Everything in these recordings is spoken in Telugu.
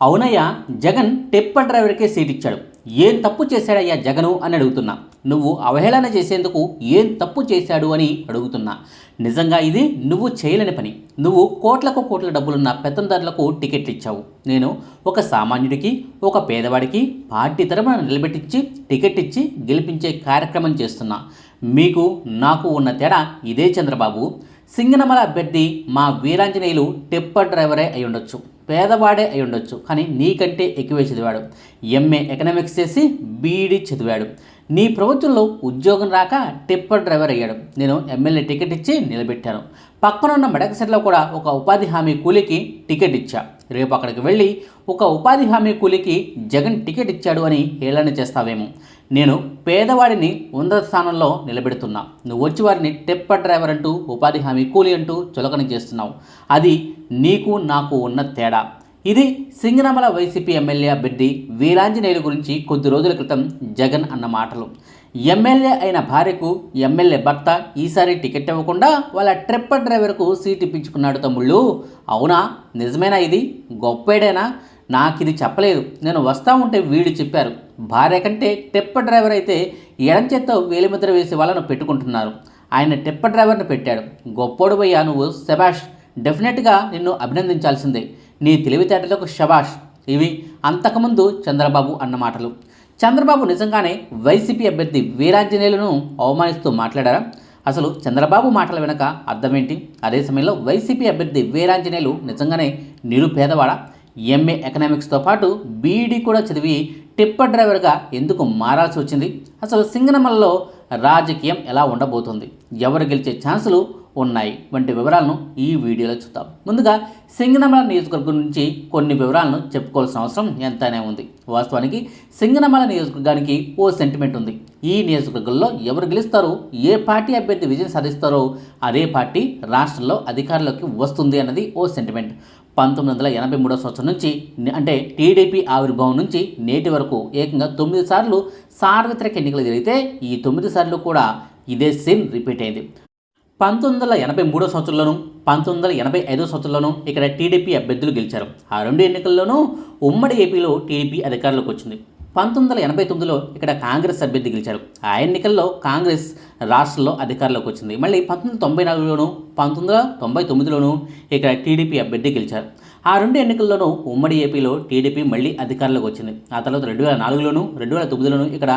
అవునయ్యా జగన్ టెప్పర్ డ్రైవర్కే సీట్ ఇచ్చాడు ఏం తప్పు చేశాడయ్యా జగను అని అడుగుతున్నా. నువ్వు అవహేళన చేసేందుకు ఏం తప్పు చేశాడు అని అడుగుతున్నా. నిజంగా ఇది నువ్వు చేయలేని పని. నువ్వు కోట్లకు కోట్ల డబ్బులున్న పెత్తందారులకు టికెట్లు ఇచ్చావు నేను ఒక సామాన్యుడికి ఒక పేదవాడికి పార్టీ తరపున నిలబెట్టించి టికెట్ ఇచ్చి గెలిపించే కార్యక్రమం చేస్తున్నా. మీకు నాకు ఉన్న తేడా ఇదే చంద్రబాబు. సింగనమల అభ్యర్థి మా వీరాంజనేయులు టెప్పర్ డ్రైవరే అయి ఉండొచ్చు పేదవాడే అయి ఉండొచ్చు కానీ నీకంటే ఎక్కువే చదివాడు. ఎంఏ ఎకనామిక్స్ చేసి బీఈడి చదివాడు. నీ ప్రభుత్వంలో ఉద్యోగం రాక టిప్పర్ డ్రైవర్ అయ్యాడు. నేను ఎమ్మెల్యే టికెట్ ఇచ్చి నిలబెట్టాను. పక్కనున్న మెడకసెట్లో కూడా ఒక ఉపాధి హామీ కూలికి టికెట్ ఇచ్చా. రేపు అక్కడికి వెళ్ళి ఒక ఉపాధి హామీ కూలికి జగన్ టికెట్ ఇచ్చాడు అని హేళన చేస్తావేమో. నేను పేదవాడిని ఉన్నత స్థానంలో నిలబెడుతున్నా. నువ్వు వచ్చి వారిని టెప్పర్ డ్రైవర్ అంటూ ఉపాధి హామీ కూలి అంటూ చులకన చేస్తున్నావు. అది నీకు నాకు ఉన్న తేడా. ఇది సింగనమల వైసీపీ ఎమ్మెల్యే అభ్యర్థి వీరాంజనేయుల గురించి కొద్ది రోజుల క్రితం జగన్ అన్న మాటలు. ఎమ్మెల్యే అయిన భార్యకు ఎమ్మెల్యే భర్త ఈసారి టికెట్ ఇవ్వకుండా వాళ్ళ ట్రిప్పర్ డ్రైవర్కు సీట్ ఇప్పించుకున్నాడు తమ్ముళ్ళు. అవునా? నిజమేనా ఇది? గొప్పేడేనా? నాకు ఇది చెప్పలేదు. నేను వస్తా ఉంటే వీడు చెప్పారు. భార్య కంటే టెప్ప డ్రైవర్ అయితే ఎడం చేత్తో వేలిముద్ర వేసి వాళ్ళను పెట్టుకుంటున్నారు. ఆయన టెప్ప డ్రైవర్ను పెట్టాడు. గొప్పోడు పోయ్యా నువ్వు శబాష్ డెఫినెట్గా నిన్ను అభినందించాల్సిందే. నీ తెలివితేటలకు శబాష్ ఇవి అంతకుముందు చంద్రబాబు అన్న మాటలు. చంద్రబాబు నిజంగానే వైసీపీ అభ్యర్థి వీరాంజనేయులను అవమానిస్తూ మాట్లాడారా? అసలు చంద్రబాబు మాటల వెనక అర్థమేంటి? అదే సమయంలో వైసీపీ అభ్యర్థి వీరాంజనేయులు నిజంగానే నిరుపేదవాడ? ఎంఏ ఎకనామిక్స్తో పాటు బీఈడీ కూడా చదివి టిప్పర్ డ్రైవర్గా ఎందుకు మారాల్సి వచ్చింది? అసలు సింగనమలలో రాజకీయం ఎలా ఉండబోతుంది? ఎవరు గెలిచే ఛాన్సులు ఉన్నాయి? వంటి వివరాలను ఈ వీడియోలో చూద్దాం. ముందుగా సింగనమల నియోజకవర్గం నుంచి కొన్ని వివరాలను చెప్పుకోవాల్సిన అవసరం ఎంతైనా ఉంది. వాస్తవానికి సింగనమల నియోజకవర్గానికి ఓ సెంటిమెంట్ ఉంది. ఈ నియోజకవర్గంలో ఎవరు గెలుస్తారో ఏ పార్టీ అభ్యర్థి విజయం సాధిస్తారో అదే పార్టీ రాష్ట్రంలో అధికారంలోకి వస్తుంది అన్నది ఓ సెంటిమెంట్ పంతొమ్మిది వందల ఎనభై మూడో సంవత్సరం నుంచి అంటే టీడీపీ ఆవిర్భావం నుంచి నేటి వరకు ఏకంగా తొమ్మిది సార్లు సార్వత్రిక ఎన్నికలు జరిగితే ఈ తొమ్మిది సార్లు కూడా ఇదే సేమ్ రిపీట్ అయింది. పంతొమ్మిది వందల ఎనభై మూడో సంవత్సరంలోనూ పంతొమ్మిది వందల ఎనభై ఐదో సంవత్సరంలోనూ ఇక్కడ టీడీపీ అభ్యర్థులు గెలిచారు. ఆ రెండు ఎన్నికల్లోనూ ఉమ్మడి ఏపీలో టీడీపీ అధికారంలోకి వచ్చింది. పంతొమ్మిది వందల ఎనభై తొమ్మిదిలో ఇక్కడ కాంగ్రెస్ అభ్యర్థి గెలిచారు. ఆ ఎన్నికల్లో కాంగ్రెస్ రాష్ట్రంలో అధికారంలోకి వచ్చింది. మళ్ళీ పంతొమ్మిది వందల తొంభై నాలుగులోను పంతొమ్మిది వందల తొంభై తొమ్మిదిలోనూ ఇక్కడ టీడీపీ అభ్యర్థి గెలిచారు. ఆ రెండు ఎన్నికల్లోనూ ఉమ్మడి ఏపీలో టీడీపీ మళ్ళీ అధికారంలోకి వచ్చింది. ఆ తర్వాత రెండు వేల నాలుగులోను రెండు వేల తొమ్మిదిలోను ఇక్కడ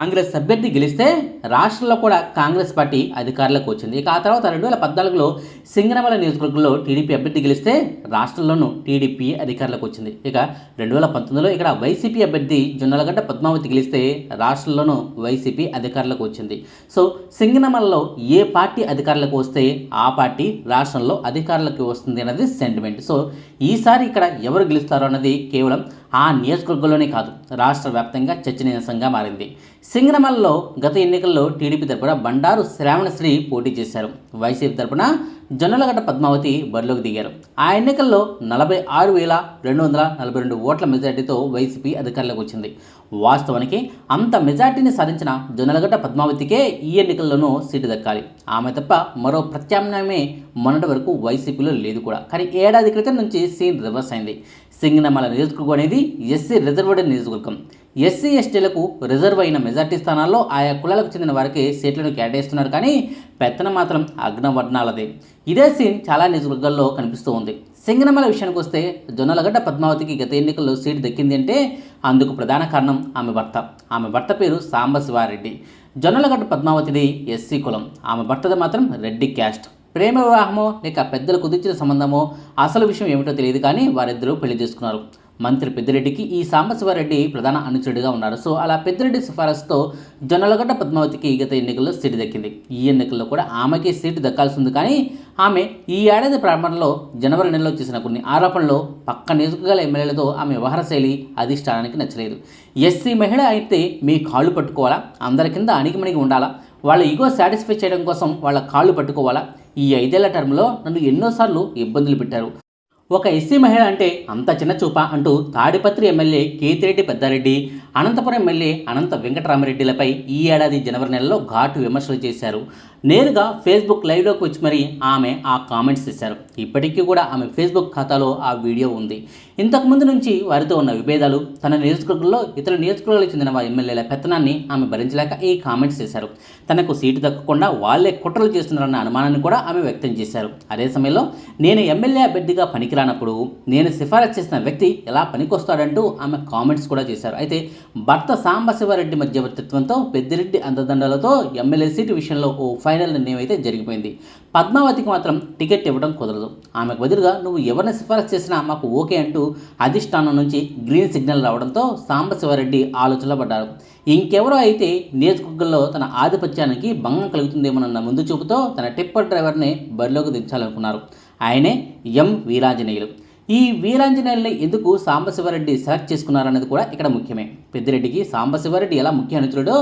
కాంగ్రెస్ అభ్యర్థి గెలిస్తే రాష్ట్రంలో కూడా కాంగ్రెస్ పార్టీ అధికారంలోకి వచ్చింది. ఇక ఆ తర్వాత రెండు వేల పద్నాలుగులో సింగనమల నియోజకవర్గంలో టీడీపీ అభ్యర్థి గెలిస్తే రాష్ట్రంలోనూ టీడీపీ అధికారంలోకి వచ్చింది. ఇక రెండు వేల పంతొమ్మిదిలో ఇక్కడ వైసీపీ అభ్యర్థి జొన్నలగడ్డ పద్మావతి గెలిస్తే రాష్ట్రంలోనూ వైసీపీ అధికారంలోకి వచ్చింది. సో సింగనమలలో ఏ పార్టీ అధికారంలోకి వస్తే ఆ పార్టీ రాష్ట్రంలో అధికారంలోకి వస్తుంది అన్నది సెంటిమెంట్ సో ఈసారి ఇక్కడ ఎవరు గెలుస్తారో అన్నది కేవలం ఆ నియోజకవర్గంలోనే కాదు రాష్ట్ర వ్యాప్తంగా చర్చనీయాంశంగా మారింది. సింగనమల్లో గత ఎన్నికల్లో టీడీపీ తరపున బండారు శ్రావణశ్రీ పోటీ చేశారు. వైసీపీ తరపున జొన్నలగడ్డ పద్మావతి బరిలోకి దిగారు. ఆ ఎన్నికల్లో నలభై ఆరు వేల రెండు వందల నలభై రెండు ఓట్ల మెజార్టీతో వైసీపీ అధికారంలోకి వచ్చింది. వాస్తవానికి అంత మెజార్టీని సాధించిన జొన్నలగడ్డ పద్మావతికే ఈ ఎన్నికల్లోనూ సీటు దక్కాలి. ఆమె తప్ప మరో ప్రత్యామ్నాయమే మొన్నటి వరకు వైసీపీలో లేదు కూడా. కానీ ఏడాది క్రితం నుంచి సీన్ రివర్స్ అయింది. సింగనమల నియోజకవర్గం అనేది ఎస్సీ రిజర్వ్డ్ నియోజకవర్గం. ఎస్సీ ఎస్టీలకు రిజర్వ్ అయిన మెజార్టీ స్థానాల్లో ఆయా కులాలకు చెందిన వారికి సీట్లను కేటాయిస్తున్నారు కానీ పెత్తనం మాత్రం అగ్నవర్ణాలదే. ఇదే సీన్ చాలా నిజవర్గాల్లో కనిపిస్తూ ఉంది. సింగనమల విషయానికి వస్తే జొన్నలగడ్డ పద్మావతికి గత ఎన్నికల్లో సీటు దక్కింది అంటే అందుకు ప్రధాన కారణం ఆమె భర్త. ఆమె భర్త పేరు సాంబశివారెడ్డి జొన్నలగడ్డ పద్మావతిది ఎస్సీ కులం. ఆమె భర్తది మాత్రం రెడ్డి క్యాస్ట్. ప్రేమ వివాహమో లేక పెద్దలు కుదిర్చిన సంబంధమో అసలు విషయం ఏమిటో తెలియదు కానీ వారిద్దరూ పెళ్ళి చేసుకున్నారు. మంత్రి పెద్దిరెడ్డికి ఈ సాంబశివారెడ్డి ప్రధాన అనుచరుడిగా ఉన్నారు. సో అలా పెద్దిరెడ్డి సిఫారసుతో జొన్నలగడ్డ పద్మావతికి గత ఎన్నికల్లో సీటు దక్కింది. ఈ ఎన్నికల్లో కూడా ఆమెకి సీటు దక్కాల్సి ఉంది కానీ ఆమె ఈ ఏడాది ప్రారంభంలో జనవరి నెలలో చేసిన కొన్ని ఆరోపణలు పక్క నియోజకవర్గాల ఎమ్మెల్యేలతో ఆమె వ్యవహార శైలి అధిష్టానానికి నచ్చలేదు. ఎస్సీ మహిళ అయితే మీ కాళ్ళు పట్టుకోవాలా? అందరి కింద అణిగిమణిగి ఉండాలా? వాళ్ళ ఈగో సాటిస్ఫై చేయడం కోసం వాళ్ళ కాళ్ళు పట్టుకోవాలా? ఈ ఐదేళ్ళ టర్మ్లో నన్ను ఎన్నోసార్లు ఇబ్బందులు పెట్టారు. ఒక ఎస్సీ మహిళ అంటే అంత చిన్న చూప అంటూ తాడిపత్రి ఎమ్మెల్యే కేతిరెడ్డి పెద్దారెడ్డి అనంతపురం ఎమ్మెల్యే అనంత వెంకటరామరెడ్డిలపై ఈ ఏడాది జనవరి నెలలో ఘాటు విమర్శలు చేశారు. నేరుగా ఫేస్బుక్ లైవ్లోకి వచ్చి మరి ఆమె ఆ కామెంట్స్ ఇచ్చారు ఇప్పటికీ కూడా ఆమె ఫేస్బుక్ ఖాతాలో ఆ వీడియో ఉంది. ఇంతకుముందు నుంచి వారితో ఉన్న విభేదాలు తన నియోజకవర్గంలో ఇతర నియోజకవర్గాలకు చెందిన వారి ఎమ్మెల్యేల పెత్తనాన్ని ఆమె భరించలేక ఈ కామెంట్స్ చేశారు. తనకు సీటు దక్కకుండా వాళ్ళే కుట్రలు చేస్తున్నారన్న అనుమానాన్ని కూడా ఆమె వ్యక్తం చేశారు. అదే సమయంలో నేను ఎమ్మెల్యే అభ్యర్థిగా పనికిరానప్పుడు నేను సిఫారసు చేసిన వ్యక్తి ఎలా పనికొస్తాడంటూ ఆమె కామెంట్స్ కూడా చేశారు. అయితే భర్త సాంబశివారెడ్డి మధ్యవర్తిత్వంతో పెద్దిరెడ్డి అందదండలతో ఎమ్మెల్యే సీటు విషయంలో ఓ ఫైనల్ నిర్ణయం అయితే జరిగిపోయింది. పద్మావతికి మాత్రం టికెట్ ఇవ్వడం కుదరదు. ఆమెకు బదులుగా నువ్వు ఎవరిని సిఫారసు చేసినా మాకు ఓకే అంటూ అధిష్టానం నుంచి గ్రీన్ సిగ్నల్ రావడంతో సాంబశివారెడ్డి ఆలోచనలో పడ్డారు. ఇంకెవరో అయితే నియోజకవర్గంలో తన ఆధిపత్యానికి భంగం కలుగుతుందేమోనన్న ముందు చూపుతో తన టిప్పర్ డ్రైవర్ని బరిలోకి దించాలనుకున్నారు. ఆయనే ఎం వీరాంజనేయులు. ఈ వీరాంజనేయుల్ని ఎందుకు సాంబశివరెడ్డి సెలెక్ట్ చేసుకున్నారనేది కూడా ఇక్కడ ముఖ్యమే. పెద్దిరెడ్డికి సాంబశివరెడ్డి ఎలా ముఖ్య అనుచరుడో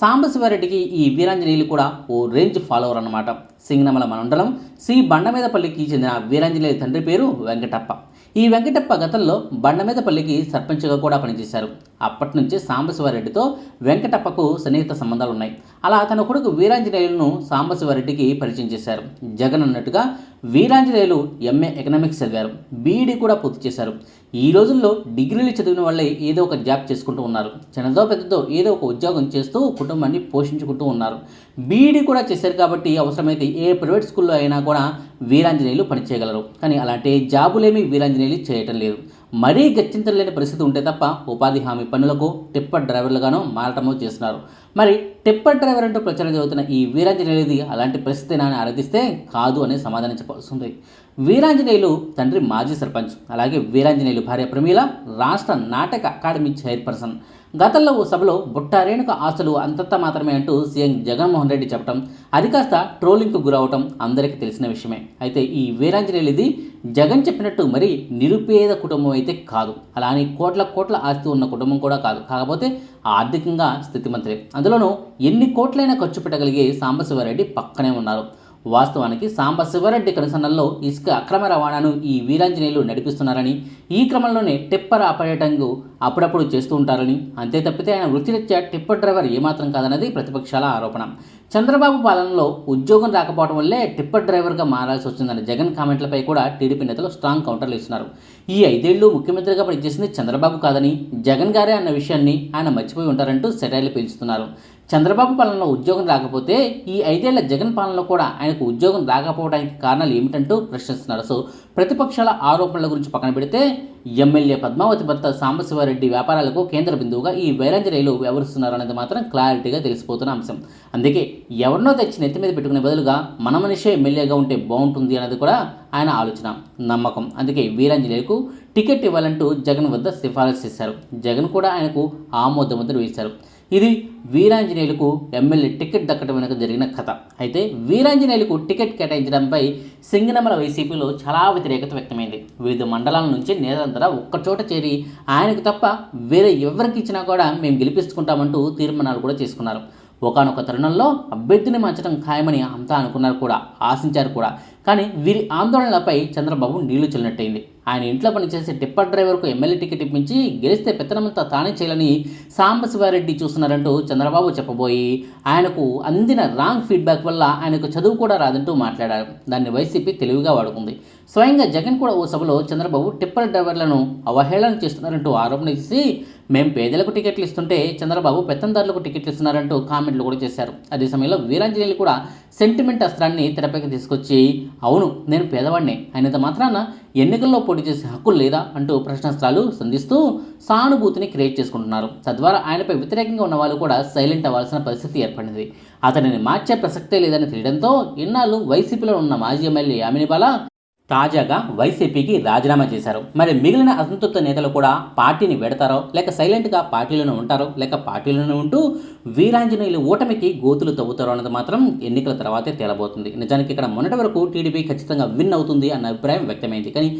సాంబశివరెడ్డికి ఈ వీరాంజనేయులు కూడా ఓ రేంజ్ ఫాలోవర్ అనమాట సింగనమల మండలం సి బండమీదపల్లికి చెందిన వీరాంజనేయుల తండ్రి పేరు వెంకటప్ప. ఈ వెంకటప్ప గతంలో బండమీదపల్లికి సర్పంచ్గా కూడా పనిచేశారు. అప్పటి నుంచి సాంబశివారెడ్డితో వెంకటప్పకు సన్నిహిత సంబంధాలు ఉన్నాయి అలా తన కొడుకు వీరాంజనేయులను సాంబశివారెడ్డికి పరిచయం చేశారు. జగన్ అన్నట్టుగా వీరాంజనేయులు ఎంఏ ఎకనామిక్స్ చదివారు. బీఈడీ కూడా పూర్తి చేశారు. ఈ రోజుల్లో డిగ్రీలు చదివిన వాళ్ళే ఏదో ఒక జాబ్ చేసుకుంటూ ఉన్నారు. చిన్నదో పెద్దదో ఏదో ఒక ఉద్యోగం చేస్తూ కుటుంబాన్ని పోషించుకుంటూ ఉన్నారు. బీఈడీ కూడా చేశారు కాబట్టి అవసరమైతే ఏ ప్రైవేట్ స్కూల్లో అయినా కూడా వీరాంజనేయులు పనిచేయగలరు. కానీ అలాంటి జాబులేమీ వీరాంజనేయులు చేయటం లేదు. మరీ గచ్చింతలేని పరిస్థితి ఉంటే తప్ప ఉపాధి హామీ పనులకు టిప్పర్ డ్రైవర్లుగాను మారటమో చేస్తున్నారు. మరి టిప్పర్ డ్రైవర్ అంటూ ప్రచారం జరుగుతున్న ఈ వీరాంజనేయులది అలాంటి పరిస్థితి అని ఆరాధిస్తే కాదు అనే సమాధానం చెప్పాల్సి ఉంది. వీరాంజనేయులు తండ్రి మాజీ సర్పంచ్ అలాగే వీరాంజనేయులు భార్య ప్రమీల రాష్ట్ర నాటక అకాడమీ చైర్పర్సన్ గతంలో ఓ సభలో బుట్ట రేణుక ఆస్తులు అంతంత మాత్రమే అంటూ సీఎం జగన్మోహన్ రెడ్డి చెప్పడం అది కాస్త ట్రోలింగ్కు గురవటం అందరికీ తెలిసిన విషయమే. అయితే ఈ వీరాంజనేయులది జగన్ చెప్పినట్టు మరి నిరుపేద కుటుంబం అయితే కాదు. అలా అని కోట్ల కోట్ల ఆస్తి ఉన్న కుటుంబం కూడా కాదు. కాకపోతే ఆర్థికంగా స్థితిమంతులే. అందులోనూ ఎన్ని కోట్లైనా ఖర్చు పెట్టగలిగే సాంబశివారెడ్డి పక్కనే ఉన్నారు. వాస్తవానికి సాంబ శివరెడ్డి కనుసన్నల్లో ఇసుక అక్రమ రవాణాను ఈ వీరాంజనేయులు నడిపిస్తున్నారని ఈ క్రమంలోనే టిప్పర్ ఆపరేటింగ్ అప్పుడప్పుడు చేస్తూ ఉంటారని అంతే తప్పితే ఆయన వృత్తిరీత్యా టిప్పర్ డ్రైవర్ ఏమాత్రం కాదన్నది ప్రతిపక్షాల ఆరోపణ. చంద్రబాబు పాలనలో ఉద్యోగం రాకపోవడం వల్లే టిప్పర్ డ్రైవర్గా మారాల్సి వచ్చిందన్న జగన్ కామెంట్లపై కూడా టీడీపీ నేతలు స్ట్రాంగ్ కౌంటర్లు ఇస్తున్నారు. ఈ ఐదేళ్ళు ముఖ్యమంత్రిగా పనిచేసింది చంద్రబాబు కాదని జగన్ గారే అన్న విషయాన్ని ఆయన మర్చిపోయి ఉంటారంటూ సెటైర్లు పీల్చుతున్నారు. చంద్రబాబు పాలనలో ఉద్యోగం రాకపోతే ఈ ఐదేళ్ళ జగన్ పాలనలో కూడా ఆయనకు ఉద్యోగం రాకపోవడానికి కారణాలు ఏమిటంటూ ప్రశ్నిస్తున్నారు. సో ప్రతిపక్షాల ఆరోపణల గురించి పక్కన పెడితే ఎమ్మెల్యే పద్మావతి భర్త సాంబశివారెడ్డి వ్యాపారాలకు కేంద్ర బిందువుగా ఈ వైరంజరేయులు రైలు అనేది మాత్రం క్లారిటీగా తెలిసిపోతున్న అంశం. అందుకే ఎవరినో తెచ్చి నెత్తి మీద పెట్టుకునే బదులుగా మన మనిషే ఎమ్మెల్యేగా ఉంటే బాగుంటుంది అనేది కూడా ఆయన ఆలోచన నమ్మకం. అందుకే వీరాంజనేయులకు టికెట్ ఇవ్వాలంటూ జగన్ వద్ద సిఫారసు చేశారు. జగన్ కూడా ఆయనకు ఆమోదముద్ర వేశారు. ఇది వీరాంజనేయులకు ఎమ్మెల్యే టికెట్ దక్కడం వెనుక జరిగిన కథ. అయితే వీరాంజనేయులకు టికెట్ కేటాయించడంపై సింగనమల వైసీపీలో చాలా వ్యతిరేకత వ్యక్తమైంది. వివిధ మండలాల నుంచి నేతలంతా ఒక్కచోట చేరి ఆయనకు తప్ప వేరే ఎవరికి ఇచ్చినా కూడా మేము గెలిపించుకుంటామంటూ తీర్మానాలు కూడా చేసుకున్నారు. ఒకనొక తరుణంలో అభ్యర్థిని మార్చడం ఖాయమని అంతా అనుకున్నారు కూడా ఆశించారు కూడా. కానీ వీరి ఆందోళనలపై చంద్రబాబు నీళ్ళు చెల్లినట్టయింది. ఆయన ఇంట్లో పనిచేసే టిప్పర్ డ్రైవర్కు ఎమ్మెల్యే టికెట్ ఇప్పించి గెలిస్తే పెత్తనమంతా తానే చేయాలని సాంబశివారెడ్డి చూస్తున్నారంటూ చంద్రబాబు చెప్పబోయి ఆయనకు అందిన రాంగ్ ఫీడ్బ్యాక్ వల్ల ఆయనకు చదువు కూడా రాదంటూ మాట్లాడారు. దాన్ని వైసీపీ తెలివిగా వాడుకుంది. స్వయంగా జగన్ కూడా ఓ సభలో చంద్రబాబు టిప్పర్ డ్రైవర్లను అవహేళన చేస్తున్నారంటూ ఆరోపణ చేసి మేము పేదలకు టికెట్లు ఇస్తుంటే చంద్రబాబు పెత్తందారులకు టికెట్లు ఇస్తున్నారంటూ కామెంట్లు కూడా చేశారు. అదే సమయంలో వీరాంజనేయులు కూడా సెంటిమెంట్ అస్త్రాన్ని తెరపైకి తీసుకొచ్చి అవును నేను పేదవాడినే అయినంత మాత్రాన ఎన్నికల్లో పోటీ చేసే హక్కు లేదా? అంటూ ప్రశ్నాస్త్రాలు సంధిస్తూ సానుభూతిని క్రియేట్ చేసుకుంటున్నారు. తద్వారా ఆయనపై వ్యతిరేకంగా ఉన్న వాళ్ళు కూడా సైలెంట్ అవ్వాల్సిన పరిస్థితి ఏర్పడింది అతనిని మార్చే ప్రసక్తే లేదని తెలియడంతో ఇన్నాళ్ళు వైసీపీలో ఉన్న మాజీ ఎమ్మెల్యే యామినిబాల తాజాగా వైసీపీకి రాజీనామా చేశారు. మరి మిగిలిన అసంతృప్త నేతలు కూడా పార్టీని వెడతారో లేక సైలెంట్గా పార్టీలోనే ఉంటారో లేక పార్టీలోనే ఉంటూ వీరాంజనేయులు ఓటమికి గోతులు తవ్వుతారో అన్నది మాత్రం ఎన్నికల తర్వాతే తేలబోతుంది. నిజానికి ఇక్కడ మొన్నటి వరకు టీడీపీ ఖచ్చితంగా విన్ అవుతుంది అన్న అభిప్రాయం వ్యక్తమైంది. కానీ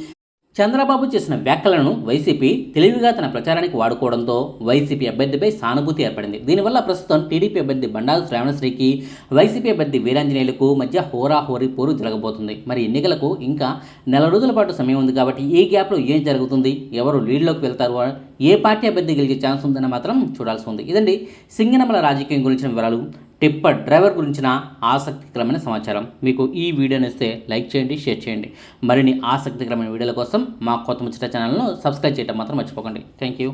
చంద్రబాబు చేసిన వ్యాఖ్యలను వైసీపీ తెలివిగా తన ప్రచారానికి వాడుకోవడంతో వైసీపీ అభ్యర్థిపై సానుభూతి ఏర్పడింది. దీనివల్ల ప్రస్తుతం టీడీపీ అభ్యర్థి బండారు శ్రావణశ్రీకి వైసీపీ అభ్యర్థి వీరాంజనేయులకు మధ్య హోరాహోరీ పోరు జరగబోతుంది. మరి ఎన్నికలకు ఇంకా నెల రోజుల పాటు సమయం ఉంది కాబట్టి ఈ గ్యాప్లో ఏం జరుగుతుంది? ఎవరు లీడ్లోకి వెళ్తారు? ఏ పార్టీ అభ్యర్థి గెలిచే ఛాన్స్ ఉందని మాత్రం చూడాల్సి ఉంది. ఇదండి సింగనమల రాజకీయం గురించిన వివరాలు. టిప్పర్ డ్రైవర్ గురించిన ఆసక్తికరమైన సమాచారం. మీకు ఈ వీడియోని ఇస్తే లైక్ చేయండి షేర్ చేయండి. మరిన్ని ఆసక్తికరమైన వీడియోల కోసం మా కొత్త ముచ్చట ఛానల్ను సబ్స్క్రైబ్ చేయడం మాత్రం మర్చిపోకండి. Thank you